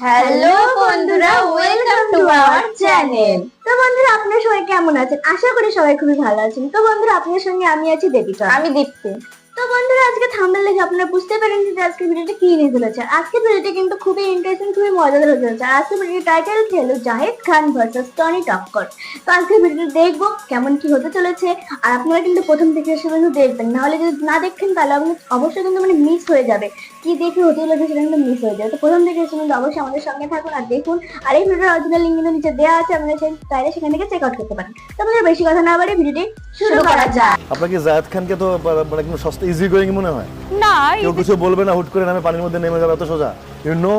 Hello বন্ধুরা welcome to our channel তো বন্ধুরা, আপনারা সবাই কেমন আছেন? আশা করি সবাই খুবই ভালো আছেন। তো বন্ধুরা আপনার সঙ্গে আমি আছি দেবিকা। আমি দীপ্তি। তো বন্ধুরা আজকে থাম্বনেল দেখে আপনারা বুঝতে পারেন যে আজকে ভিডিওটা কি নিয়ে চলেছে। আজকে ভিডিওটা কিন্তু খুবই ইন্টারেস্টিং খুবই মজাদার হতে চলেছে। আর আজকে ভিডিওর টাইটেল হলো জাহিদ খান ভার্সেস টনি টক্কর। তো আজকে ভিডিওটা দেখব কেমন কি হতে চলেছে। আর আপনারা কিন্তু প্রথম থেকে শুরু শুধু দেখবেন। নাহলে যদি না দেখেন তাহলে আপনি অবশ্যই কিন্তু মানে মিস হয়ে যাবে। কি দেখে হতে চলেছে সেটা কিন্তু মিস হয়ে যাবে। তো প্রথম থেকে শুনুন অবশ্যই আমাদের সঙ্গে থাকুন আর দেখুন। আর এই ভিডিওর অরিজিনাল লিঙ্ক কিন্তু নিচে দেওয়া আছে আপনারা সেই চাইলে সেখান থেকে চেক আউট করতে পারেন। তো বেশি কথা না বাড়ি ভিডিওটি শুরু করা যাক। আপনার কি জায়েদ খানকে তো মানে সস্তা ইজি গোয়িং মনে হয় না কেউ কিছু বলবে না হুট করে নামে পানির মধ্যে নেমে যাবে এত সোজা ইউ নো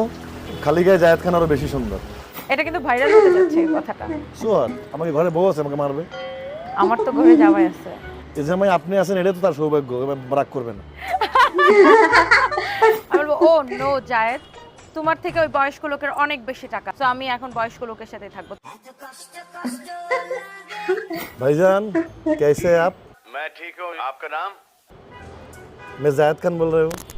খালি গায়ে জায়েদ খান আরো বেশি সুন্দর এটা কিন্তু ভাইরাল হতে যাচ্ছে এই কথাটা সোয়ার আমাকে ঘরে বউ আছে আমাকে মারবে আমার তো ঘরে যাওয়াই আছে এই যে আমায় আপনি আছেন এটা তো তার সৌভাগ্য এবার রাগ করবে না আমি বলবো ও নো জায়েদ তোমার থেকে ওই বয়স্ক লোকের অনেক বেশি টাকা তো আমি এখন বয়স্ক লোকের সাথে থাকবো भाईजान कैसे हैं आप मैं ठीक हूँ आपका नाम मैं जायद खान बोल रहे हूँ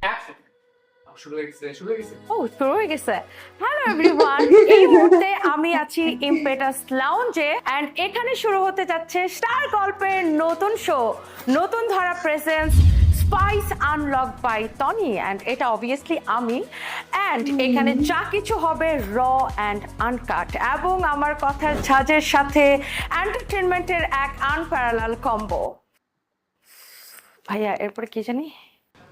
শুরু হয়ে গেছে শুরু হয়ে গেছে ও শুরু হয়ে গেছে হ্যালো এভরিওয়ান এই মুহূর্তে আমি আছি ইম্পেটাস লাউঞ্জে এন্ড এখানে শুরু হতে যাচ্ছে স্টার গল্পের নতুন শো নতুন ধরা presence spice unlock by Tony and এটা অবভিয়াসলি আমি অ্যান্ড এখানে যা কিছু হবে র অ্যান্ড আনকাট এবং আমার কথার ঝাঁজের সাথে এন্টারটেনমেন্টের এক আনপ্যারালাল কম্বো ভাইয়া এরপরে কি জানি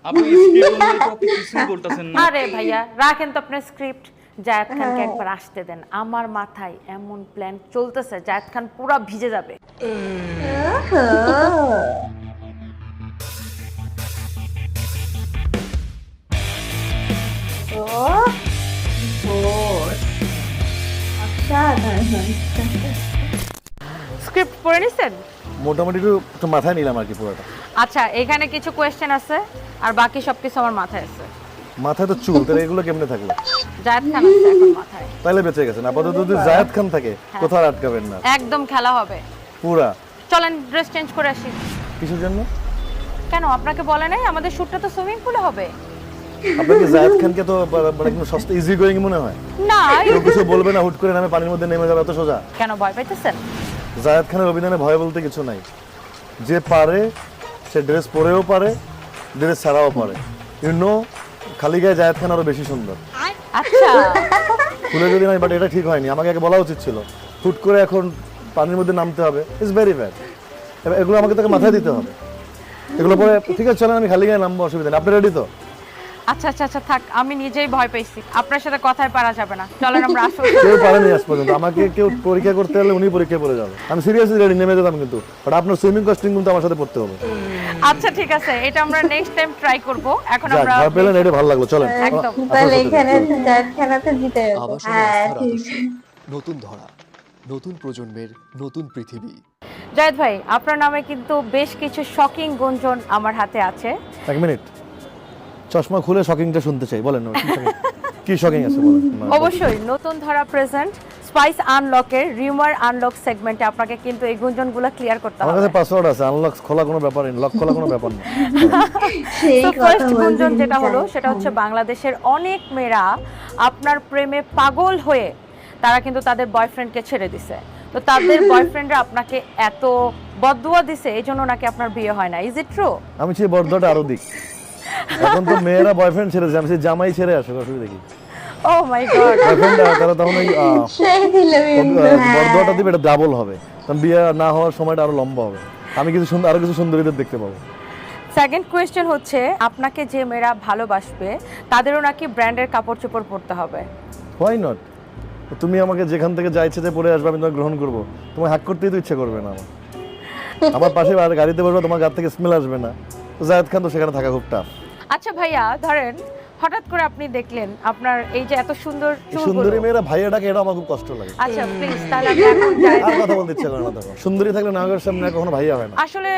আপনি স্ক্রিপ্ট আপনি কিছুই বলতেছেন না। আরে ভাইয়া রাখেন তো আপনার স্ক্রিপ্ট জায়েদ খানকে একবার আসতে দেন। আমার মাথায় এমন প্ল্যান চলতেছে জায়েদ খান পুরো ভিজে যাবে। ও বোস অসাধারণ স্ক্রিপ্ট পড়ে নিছেন? মোটামুটি একটু মাথায় নিলাম আর কি পুরোটা। আচ্ছা এখানে কিছু কোয়েশ্চেন আছে আর বাকি সবকিছু আমার মাথায় আছে। মাথায় তো চুল তাহলে এগুলো কেমনে থাকল জায়েদ খান আছে এখন মাথায়। তাহলে বেঁচে গেছেন আপাতত যদি জায়েদ খান থাকে কোথাও আর আটকাবেন না। একদম খেলা হবে। পুরা। চলেন ড্রেস চেঞ্জ করে আসি। কিসের জন্য? কেন আপনাকে বলে নাই? আমাদের শুটটা তো সুইমিং পুলে হবে। আপনার কি জায়েদ খানকে তো মানে একদম সস্তা ইজি গোয়িং মনে হয়। না কিছু বলবে না হুট করে নামে পানির মধ্যে নেমে যাবে এত সোজা। কেন ভয় পাইতেছেন? জায়েদ খানের অভিধানে ভয় বলতে কিছু নাই। যে পারে সে ড্রেস পরেও পারে ড্রেস ছাড়াও পারে। ইউ নো খালি গায়ে জায়েদ খান আরও বেশি সুন্দর। আচ্ছা। খুলে যদি নাই বাট এটা ঠিক হয়নি। আমাকে আগে বলা উচিত ছিল। হুট করে এখন পানির মধ্যে নামতে হবে। ইটস ভেরি ব্যাড এগুলো আমাকে তোকে মাথায় দিতে হবে। এগুলো পরে ঠিক আছে চলেন আমি খালি গায়ে নামবো অসুবিধা নেই। আপনি রেডি তো? আচ্ছা আচ্ছা আচ্ছা থাক আমি নিজেই ভয় পাইছি আপনার সাথে কথায় পারা যাবে না। চলেন আমরা আসল কেউ পারেনি আজ পর্যন্ত। আমাকে কেউ পরীক্ষা করতে হলে উনি পরীক্ষায় পড়ে যাবে। আমি সিরিয়াসলি রেডি নেমে যেতাম কিন্তু। বাট আপনার সুইমিং কস্টিং কিন্তু আমার সাথে পড়তে হবে। আচ্ছা ঠিক আছে এটা আমরা নেক্সট টাইম ট্রাই করব। এখন আমরা ভয় পেলেন এটা ভালো লাগল। চলেন একদম। তাহলে এখানে চলুন। জায়েদ খান তো জিতে হ্যাঁ নতুন ধরা নতুন প্রজন্মের নতুন পৃথিবী। জায়েদ ভাই আপনার নামে কিন্তু বেশ কিছু শকিং গুঞ্জন আমার হাতে আছে। এক মিনিট চশমা খুলে শকিংটা শুনতে চাই। বলেন কি শকিং? আছে বলেন? অবশ্যই নতুন ধরা প্রেজেন্ট স্পাইস আনলকের রিউমার আনলক সেগমেন্টে আপনাকে কিন্তু এই গুঞ্জনগুলো ক্লিয়ার করতে আমার হবে। কাছে পাসওয়ার্ড আছে আনলক খোলা কোনো ব্যাপার নেই লক খোলা কোনো ব্যাপার নেই। সেই তো ফার্স্ট গুঞ্জন যেটা হলো সেটা হচ্ছে বাংলাদেশের অনেক মেয়েরা আপনার প্রেমে পাগল হয়ে তারা কিন্তু তাদের বয়ফ্রেন্ডকে ছেড়ে দিছে। তো তাদের বয়ফ্রেন্ডরা আপনাকে এত বদুয়া দিছে এই জন্য নাকি আপনার বিয়ে হয় না। ইজ ইট ট্রু আমি সেই বর্ধটা আরও দিক। এখন তো মেয়েরা বয়ফ্রেন্ড ছেড়ে যায় আমি সেই জামাই ছেড়ে আসে অসুবিধা কি ও মাই গড বয়ফ্রেন্ড তারা তখন ওই বিন্দু, হ্যাঁ। বর্ধটা দিবে এটা ডাবল হবে। তখন বিয়ে না হওয়ার সময়টা আরও লম্বা হবে। আমি কিছু সুন্দর আরও কিছু সুন্দরীদের দেখতে পাবো। সেকেন্ড কোয়েশ্চেন হচ্ছে আপনাকে যে মেয়েরা ভালোবাসবে তাদেরও নাকি ব্র্যান্ডের কাপড় চোপড় পরতে হবে? হোয়াই নট তুমি আমাকে যেখান থেকে যা ইচ্ছে পড়ে আসবে আমি তোমাকে গ্রহণ করব। তোমার হ্যাক করতেই তো ইচ্ছে করবে না আমার। আমার পাশে গাড়িতে বসবে তোমার গা থেকে স্মেল আসবে না। জায়েদ খান তো সেখানে থাকা খুব টাফ আচ্ছা ভাইয়া ধরেন হঠাৎ করে আপনি দেখলেন আপনার এই যে এত সুন্দর সুন্দরী মেয়েরা ভাইয়া ডাকে এটা আমার খুব কষ্ট লাগে। আচ্ছা প্লিজ তাহলে এখন যাই। আর কথা বলতে ইচ্ছে করে না তখন। সুন্দরী থাকলে নায়কের সামনে কখনো ভাইয়া হয় না। আসলে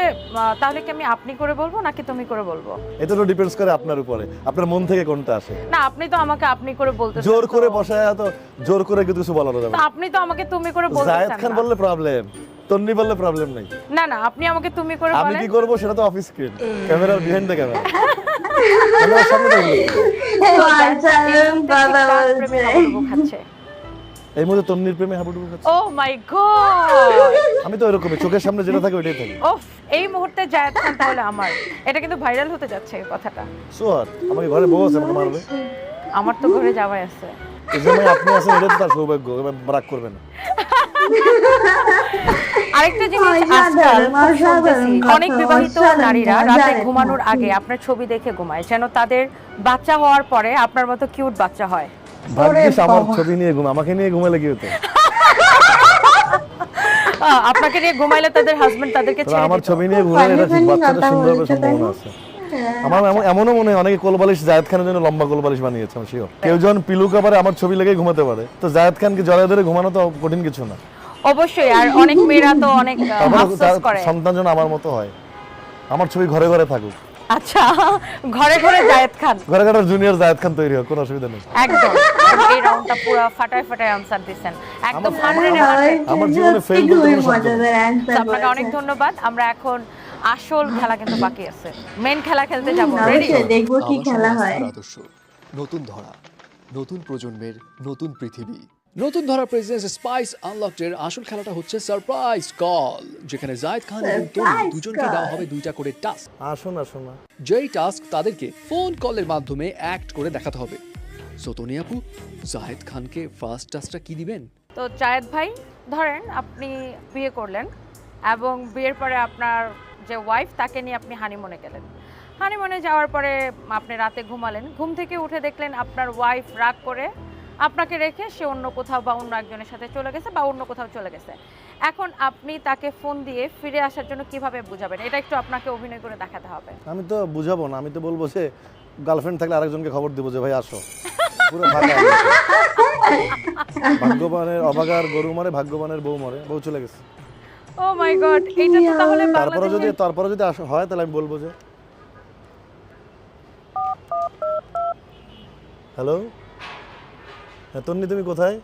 তাহলে কি আমি আপনি করে বলব নাকি তুমি করে বলব? এটা তো ডিপেন্ডস করে আপনার উপরে। আপনার মন থেকে কোনটা আসে। না আপনি তো আমাকে আপনি করে বলতে জোর করে বসায় তো জোর করে কিন্তু কিছু বলানো যাবে না। আপনি তো আমাকে তুমি করে বলতে জায়েদ খান বললে প্রবলেম তন্নি বললে প্রবলেম নাই। না না আপনি আমাকে তুমি করে আমি কি করব সেটা তো অফিস স্ক্রিন ক্যামেরার বিহাইন্ড দ্য ক্যামেরা ক্যামেরার সামনে তো বলি। বাবা বলছে। এই মুহূর্তে তন্নির প্রেমে হাবুডুবু খাচ্ছে। ও মাই গড আমি তো এরকমই চোখের সামনে যেটা থাকে ওইটাই থাকি। ওফ এই মুহূর্তে জায়েদ খান তাহলে আমার। এটা কিন্তু ভাইরাল হতে যাচ্ছে এই কথাটা। সোয়ার আমাকে ঘরে বউ আছে আমাকে মারবে। আমার তো ঘরে যাওয়াই আছে। এই সময় আপনি আছেন এটা তো তার সৌভাগ্য এবার রাগ করবেন না। আরেকটা জিনিস আজকাল অনেক বিবাহিত নারীরা রাতে ঘুমানোর আগে আপনার ছবি দেখে ঘুমায় যেন তাদের বাচ্চা হওয়ার পরে আপনার মতো কিউট বাচ্চা হয়। ভাগ্যিস আমার ছবি নিয়ে ঘুম আমাকে নিয়ে ঘুমালে কি হতো? আপনাকে নিয়ে ঘুমাইলে তাদের হাজবেন্ড তাদেরকে ছেড়ে আমার ছবি নিয়ে এটা বাচ্চাটা কথা সুন্দর হবে সম্ভাবনা আছে। আমার এমনও মনে হয় অনেকে কোলবালিশ জায়েদ খানের জন্য লম্বা কোলবালিশ বানিয়েছে আমি শিওর কেউ যখন পিলু কাপারে আমার ছবি লেগে ঘুমাতে পারে। তো জায়েদ খানকে জড়ায় ধরে ঘুমানো তো কঠিন কিছু না। অবশ্যই আর অনেক মেয়েরা তো অনেক আফসোস করে। সন্তান যেন আমার মতো হয়। আমার ছবি ঘরে ঘরে থাকুক। আচ্ছা ঘরে ঘরে জায়েদ খান। ঘরে ঘরে জুনিয়র জায়েদ খান তৈরি হোক কোনো অসুবিধা নেই। একদম। এই রাউন্ডটা পুরো ফাটায় ফাটায় আনসার একদম আমার- জীবনে বলতে নেই। আপনাকে অনেক ধন্যবাদ। আমরা এখন আসল খেলা কিন্তু বাকি আছে। মেন খেলা খেলতে যাব। রেডি দেখব কি খেলা হয়। নতুন ধরা নতুন প্রজন্মের নতুন পৃথিবী। নতুন ধরা প্রেজেন্স স্পাইস আনলকডের আসল খেলাটা হচ্ছে সারপ্রাইজ কল যেখানে জায়েদ খান এবং তরুণ দুজনকে দেওয়া হবে দুইটা করে টাস্ক আসুন আসুন না। যেই টাস্ক তাদেরকে ফোন কলের মাধ্যমে অ্যাক্ট করে দেখাতে হবে। সো তনি আপু জায়েদ খানকে ফার্স্ট টাস্কটা কি দিবেন? তো জায়েদ ভাই ধরেন আপনি বিয়ে করলেন এবং বিয়ের পরে আপনার যে ওয়াইফ তাকে নিয়ে আপনি হানিমুনে গেলেন। হানিমুনে যাওয়ার পরে আপনি রাতে ঘুমালেন। ঘুম থেকে উঠে দেখলেন আপনার ওয়াইফ রাগ করে আপনাকে রেখে সে অন্য কোথাও বা অন্য একজনের সাথে চলে গেছে বা অন্য কোথাও চলে গেছে। এখন আপনি তাকে ফোন দিয়ে ফিরে আসার জন্য কীভাবে বুঝাবেন? এটা একটু আপনাকে অভিনয় করে দেখাতে হবে। আমি তো বুঝাবো না আমি তো বলব যে গার্লফ্রেন্ড থাকলে আরেকজনকে খবর দিব যে ভাই আসো। পুরো ফাঁকা ভাগ্যবানের অবাগার গরু মরে ভাগ্যবানের বউ মরে বউ চলে গেছে। ও মাই গড এইটা তো তাহলে তারপরে যদি তারপরে যদি হয় তাহলে আমি বলব যে হ্যালো হ্যাঁ তন্নি তুমি কোথায়?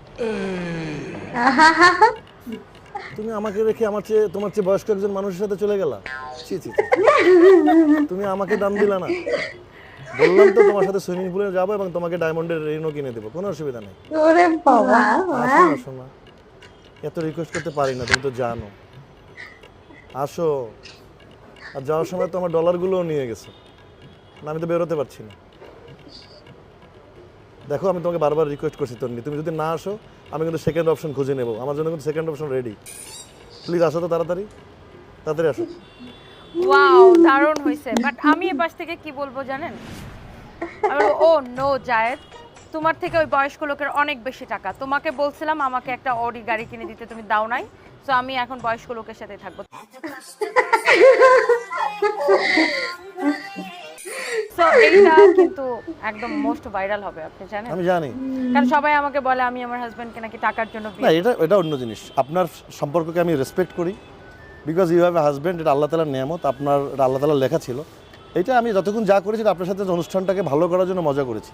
তুমি আমাকে রেখে আমার চেয়ে তোমার চেয়ে বয়স্ক একজন মানুষের সাথে চলে গেলা? ছি ছি ছি। তুমি আমাকে দাম দিলা না। বললাম তো তোমার সাথে সুইমিং পুলে যাব এবং তোমাকে ডায়মন্ডের রিনও কিনে দেবো। কোনো অসুবিধা নেই। ওরে বাবা আসো না এত রিকোয়েস্ট করতে পারি না তুমি তো জানো। আসো। আর যাওয়ার সময় তো আমার ডলারগুলোও নিয়ে গেছে। না আমি তো বেরোতে পারছি না। দেখো, আমি তোমাকে বারবার রিকোয়েস্ট করছি, তন্নি। তুমি যদি না আসো, আমি কিন্তু সেকেন্ড অপশন খুঁজে নেব। আমার জন্য কিন্তু সেকেন্ড অপশন রেডি প্লিজ আসো তো তাড়াতাড়ি। তাড়াতাড়ি আসো। ওয়াও দারুণ হয়েছে বাট আমি এ পাশ থেকে কি বলব জানেন? Oh no Zayed. তোমার থেকে ওই বয়স্ক লোকের অনেক বেশি টাকা। তোমাকে বলছিলাম আমাকে একটা অডি গাড়ি কিনে দিতে, তুমি দাও নাই। তো আমি এখন বয়স্ক লোকের সাথে থাকব। তো এইটা কিন্তু একদম মোস্ট ভাইরাল হবে আপনি জানেন? আমি জানি। কারণ সবাই আমাকে বলে আমি আমার হাজবেন্ডকে নাকি টাকার জন্য না এটা এটা অন্য জিনিস। আপনার সম্পর্ককে আমি রেসপেক্ট করি। Because you have a husband এটা আল্লাহ তালার নিয়ামত আপনার এটা আল্লাহ তালার লেখা ছিল। এটা আমি যতক্ষণ যা করেছি আপনার সাথে অনুষ্ঠানটাকে ভালো করার জন্য মজা করেছি।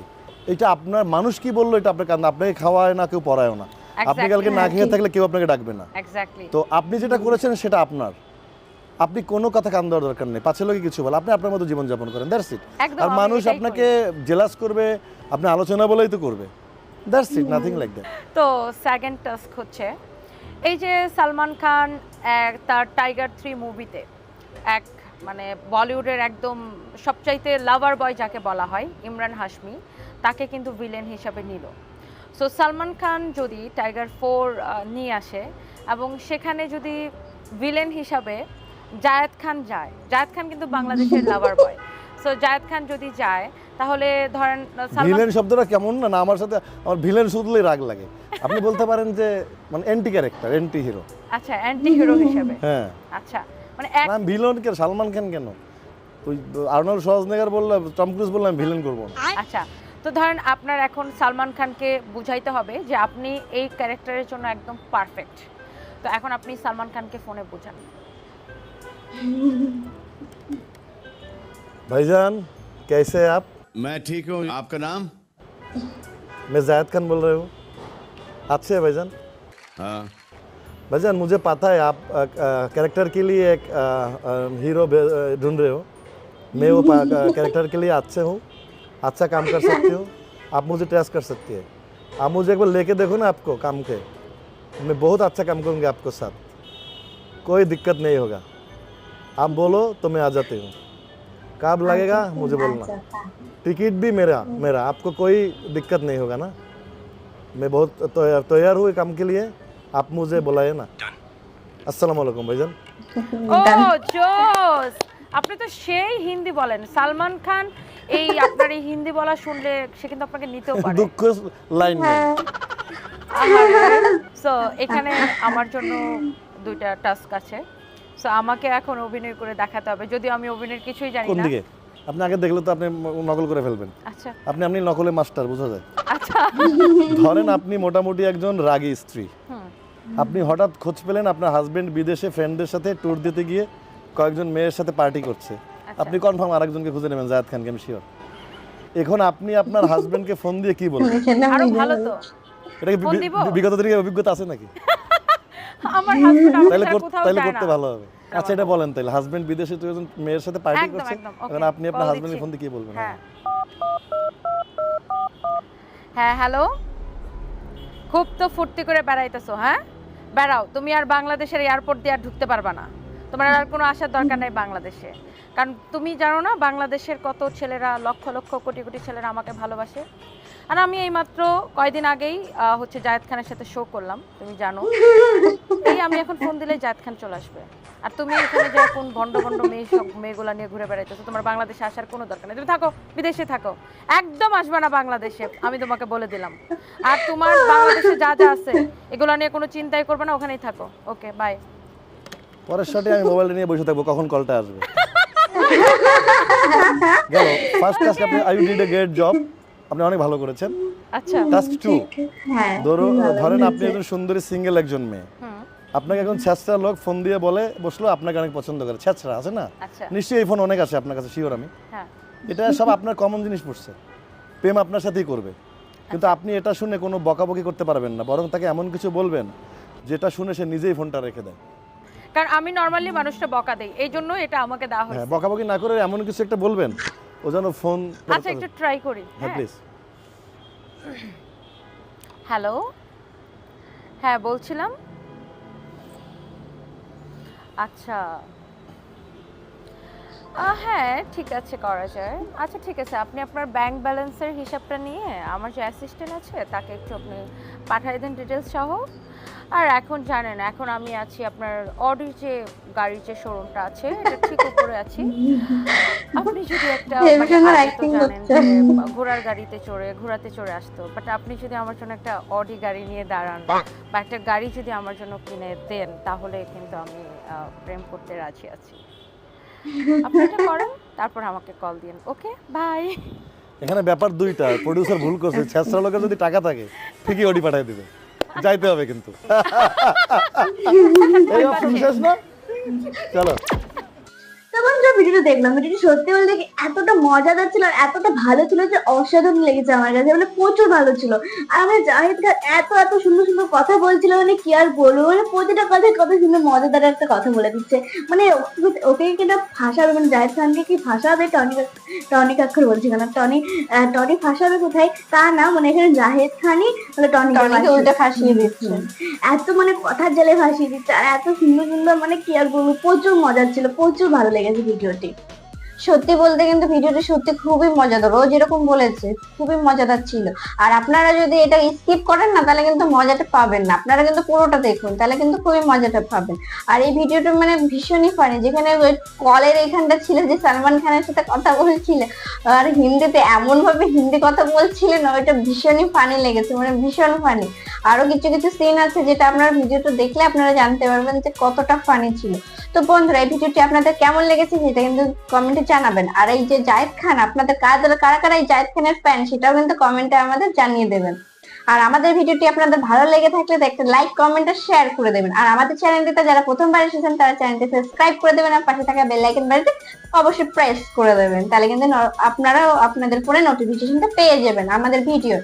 এটা আপনার মানুষ কি বলল এটা আপনার কারণ আপনাকে খাওয়ায় না কেউ পড়ায়ও না। আপনি কালকে না খেয়ে থাকলে কেউ আপনাকে ডাকবে না। তো আপনি যেটা করেছেন সেটা আপনার। আপনি কোনো কথা কান দেওয়ার দরকার নেই। পাছে লোকে কিছু বলে। আপনি আপনার মতো জীবনযাপন করেন দ্যাটস ইট। একদম, আর মানুষ আপনাকে জেলাস করবে আপনি আলোচনা বলেই তো করবে। That's it nothing like that তো সেকেন্ড টাস্ক হচ্ছে এই যে সালমান খান এক তার টাইগার থ্রি মুভিতে এক মানে বলিউডের একদম সবচাইতে লাভার বয় যাকে বলা হয় ইমরান হাশমি তাকে কিন্তু ভিলেন হিসাবে নিল। সো সালমান খান যদি টাইগার ফোর নিয়ে আসে এবং সেখানে যদি ভিলেন হিসাবে জায়েদ খান যায়। জায়েদ খান কিন্তু বাংলাদেশের lover boy so Zayed Khan যদি যায় তাহলে ধরেন ভিলেন শব্দটা কেমন না? না আমার সাথে আমার ভিলেন শুধলেই রাগ লাগে। আপনি বলতে পারেন যে মানে অ্যান্টি ক্যারেক্টার অ্যান্টি হিরো আচ্ছা অ্যান্টি হিরো হিসেবে। হ্যাঁ। আচ্ছা মানে না ভিলেন কে সালমান খান কেন? ওই আর্নল্ড সহজনেগার বললাম টম ক্রুজ বললাম ভিলেন করব আচ্ছা তো ধরেন আপনার এখন সালমান খানকে বুঝাইতে হবে যে আপনি এই ক্যারেক্টারের জন্য একদম পারফেক্ট তো এখন আপনি সালমান খানকে ফোনে বুঝান। भाईजान कैसे हैं आप? मैं ठीक हूँ। आपका नाम? मैं जायद खान बोल रहे हूँ। अच्छे हैं भाईजान? हाँ। भाईजान मुझे पता है आप कैरेक्टर के लिए एक आ, आ, हीरो ढूंढ रहे हो। मैं वो कैरेक्टर के लिए अच्छे हूँ। अच्छा काम कर सकती हूँ। आप मुझे ट्रस्ट कर सकती है। आप मुझे एक बार लेके देखो ना आपको काम के। मैं बहुत अच्छा काम करूँगी आपको साथ। कोई दिक्कत नहीं होगा। आप बोलो तो मैं आ जाती हूँ कब लगेगा मुझे बोलना टिकट भी मेरा मेरा आपको कोई दिक्कत नहीं होगा ना मैं बहुत तैयार तैयार हूँ ये काम के लिए आप मुझे बुलाए ना अस्सलाम वालेकुम भाईजान ও জোস আপনি তো সেই হিন্দি বলেন সালমান খান এই আপনার এই হিন্দি বলা শুনলে সে কিন্তু আপনাকে নিতেও পারে দুঃখ লাইন নেই সো এখানে আমার জন্য দুইটা টাস্ক আছে সো আমাকে এখন অভিনয় করে দেখাতে হবে। যদিও আমি অভিনয়ের কিছুই জানি কোন না। দিকে? আপনি আগে দেখলে তো আপনি নকল করে ফেলবেন। আচ্ছা। আপনি আপনি নকলে মাস্টার বোঝা যায়। আচ্ছা। ধরেন আপনি মোটামুটি একজন রাগী স্ত্রী। হুম। আপনি হঠাৎ খোঁজ পেলেন আপনার হাজবেন্ড বিদেশে ফ্রেন্ডদের সাথে ট্যুর দিতে গিয়ে কয়েকজন মেয়ের সাথে পার্টি করছে। আচ্ছা। আপনি কনফার্ম আরেকজনকে খুঁজে নেবেন জায়েদ খানকে আমি শিওর এখন আপনি আপনার হাজবেন্ডকে ফোন দিয়ে কি বলবেন? আরও ভালো তো। এটা কি বি- দিব? বিগত দিনের অভিজ্ঞতা আছে নাকি? আমার হাজবেন্ড তাহলে সাথে কোথাও তাহলে করতে ভালো হবে। আচ্ছা এটা বলেন তাহলে হাজবেন্ড বিদেশে তো একজন মেয়ের সাথে পার্টি করছে আপনি আপনার হাজবেন্ডের ফোন দিয়ে কি বলবেন? হ্যাঁ। হ্যাঁ হ্যালো খুব তো ফুর্তি করে বেড়াইতেছো হ্যাঁ? বেড়াও তুমি আর বাংলাদেশের এয়ারপোর্ট দিয়ে আর ঢুকতে পারবা না। তোমার আর কোনো আসার দরকার নেই বাংলাদেশে। কারণ তুমি জানো না, বাংলাদেশের কত ছেলেরা, লক্ষ লক্ষ কোটি কোটি ছেলেরা আমাকে ভালোবাসে। আর আমি এই মাত্র কয়দিন আগেই হচ্ছে জায়েদ খানের সাথে শো করলাম, তুমি জানো। এই আমি এখন ফোন দিলে জায়েদ খান চলে আসবে। আর তুমি এখানে যে কোন ভণ্ড ভণ্ড মেয়ে সব মেয়েগুলা নিয়ে ঘুরে বেড়াইতেছো, তোমার বাংলাদেশে আসার কোনো দরকার নেই। তুমি থাকো, বিদেশে থাকো। একদম আসবে না বাংলাদেশে, আমি তোমাকে বলে দিলাম। আর তোমার বাংলাদেশে যা যা আছে, এগুলো নিয়ে কোনো চিন্তাই করবে না, ওখানেই থাকো। ওকে বাই পরের শটে আমি মোবাইলটা নিয়ে বসে থাকব, কখন কলটা আসবে? গেল। ফার্স্ট টাস্ক আপনি I did a great job আপনি অনেক ভালো করেছেন। আচ্ছা। টাস্ক টু হ্যাঁ। ধরো ধরেন আপনি একজন সুন্দরী সিঙ্গেল একজন মেয়ে। আপনাকে এখন ছেঁচড়া লোক ফোন দিয়ে বলে বসল আপনাকে অনেক পছন্দ করে। ছেঁচড়া আছে না? আচ্ছা। নিশ্চয়ই এই ফোন অনেক আছে আপনার কাছে শিওর আমি। হ্যাঁ। এটা সব আপনার কমন জিনিস পড়ছে প্রেম আপনার সাথেই করবে। কিন্তু আপনি এটা শুনে কোনো বকাবকি করতে পারবেন না। বরং তাকে এমন কিছু বলবেন যেটা শুনে সে নিজেই ফোনটা রেখে দেয়। কারণ আমি নর্মালি মানুষটা বকা দেই এই জন্য এটা আমাকে দেওয়া হয়েছে। হ্যাঁ বকাবকি না করে এমন কিছু একটা বলবেন ও যেন ফোন আচ্ছা একটু ট্রাই করি হ্যাঁ হ্যাঁ। প্লিজ হ্যালো হ্যাঁ বলছিলাম। আচ্ছা। হ্যাঁ ঠিক আছে করা যায়। আচ্ছা ঠিক আছে আপনি আপনার ব্যাংক ব্যালেন্সের হিসাবটা নিয়ে আমার যে অ্যাসিস্ট্যান্ট আছে তাকে একটু আপনি পাঠিয়ে দেন ডিটেলস সহ। আর এখন জানেন এখন আমি আছি আপনার অডির যে গাড়ির যে শোরুমটা আছে এটা ঠিক উপরে আছি। আপনি যদি একটা মানে জানেন যে ঘোড়ার গাড়িতে চড়ে ঘোড়াতে চড়ে আসতো বাট আপনি যদি আমার জন্য একটা অডি গাড়ি নিয়ে দাঁড়ান বা একটা গাড়ি যদি আমার জন্য কিনে দেন তাহলে কিন্তু আমি আহ, প্রেম করতে রাজি আছি। আপনি এটা করেন তারপর আমাকে কল দিন ওকে বাই এখানে ব্যাপার দুইটা প্রডিউসার ভুল করছে ছেঁচড়া লোকের যদি টাকা থাকে ঠিকই অডি পাঠিয়ে দিবে। যাইতে হবে কিন্তু। এই অপশন শেষ না? চলো। বন্ধুরা ভিডিওটা দেখলাম। ভিডিওটি সত্যি বলতে কি এতটা মজাদার ছিল আর এতটা ভালো ছিল যে অসাধারণ লেগেছে আমার কাছে। মানে প্রচুর ভালো ছিল। আর আমার জাহিদ খান এত এত সুন্দর সুন্দর কথা বলছিল মানে কি আর বলব? মানে প্রতিটা কথায় কত সুন্দর মজাদার একটা কথা বলে দিচ্ছে। মানে ওকে- কিনা ফাঁসাবে? মানে জাহিদ খানকে কি ফাঁসাবে? টনি টনি কাক্ষর বলছি কেন? টনি টনি ফাঁসাবে কোথায়? তা না মানে এখানে জাহিদ খানই মানে টনিকে উল্টে ফাঁসিয়ে দিচ্ছে। এত মানে কথার জালে ভাসিয়ে দিচ্ছে। আর এত সুন্দর সুন্দর মানে কি আর বলব? প্রচুর মজার ছিল প্রচুর ভালো লেগেছে ভিডিওটি সত্যি বলতে কিন্তু ভিডিওটি সত্যি খুবই মজাদার। ও যেরকম বলেছে, খুবই মজাদার ছিল। আর আপনারা যদি এটা স্কিপ করেন না, তাহলে কিন্তু মজাটা পাবেন না। আপনারা কিন্তু পুরোটা দেখুন, তাহলে কিন্তু খুবই মজাটা পাবেন। আর এই ভিডিওটা মানে ভীষণই ফানি যেখানে ওই কলের এইখানটা ছিল যে সালমান খানের সাথে কথা বলছিল, আর হিন্দিতে এমন ভাবে হিন্দি কথা বলছিলেন ওইটা ভীষণই ফানি লেগেছে মানে ভীষণ ফানি আরও কিছু কিছু সিন আছে যেটা আপনারা ভিডিওটা দেখলে আপনারা জানতে পারবেন যে কতটা ফানি ছিল। তো বন্ধুরা, এই ভিডিওটি আপনাদের কেমন লেগেছে সেটা কিন্তু কমেন্টে জানাবেন। আর এই যে জায়েদ খান, আপনাদের কারা কারা কারা এই জায়েদ খানের ফ্যান সেটাও কিন্তু কমেন্টে আমাদের জানিয়ে দেবেন। আর আমাদের ভিডিওটি আপনাদের ভালো লেগে থাকলে একটা লাইক কমেন্ট আর শেয়ার করে দেবেন। আর আমাদের চ্যানেলটিতে যারা প্রথমবার এসেছেন, তারা চ্যানেলটি সাবস্ক্রাইব করে দেবেন আর পাশে থাকা বেল আইকন বাড়িতে অবশ্যই প্রেস করে দেবেন। তাহলে কিন্তু আপনারাও আপনাদের ফোনে নোটিফিকেশনটা পেয়ে যাবেন আমাদের ভিডিও।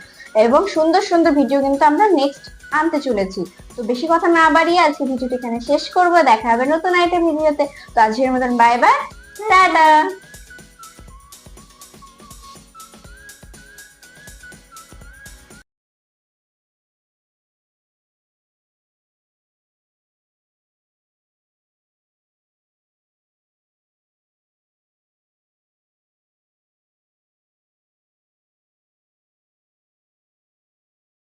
এবং সুন্দর সুন্দর ভিডিও কিন্তু আমরা নেক্সট আনতে চলেছি। তো বেশি কথা না বাড়িয়ে আজকে ভিডিওটি এখানে শেষ করব। দেখা হবে নতুন আইটেম ভিডিওতে তো আজকের মতন বাই বাই 在的。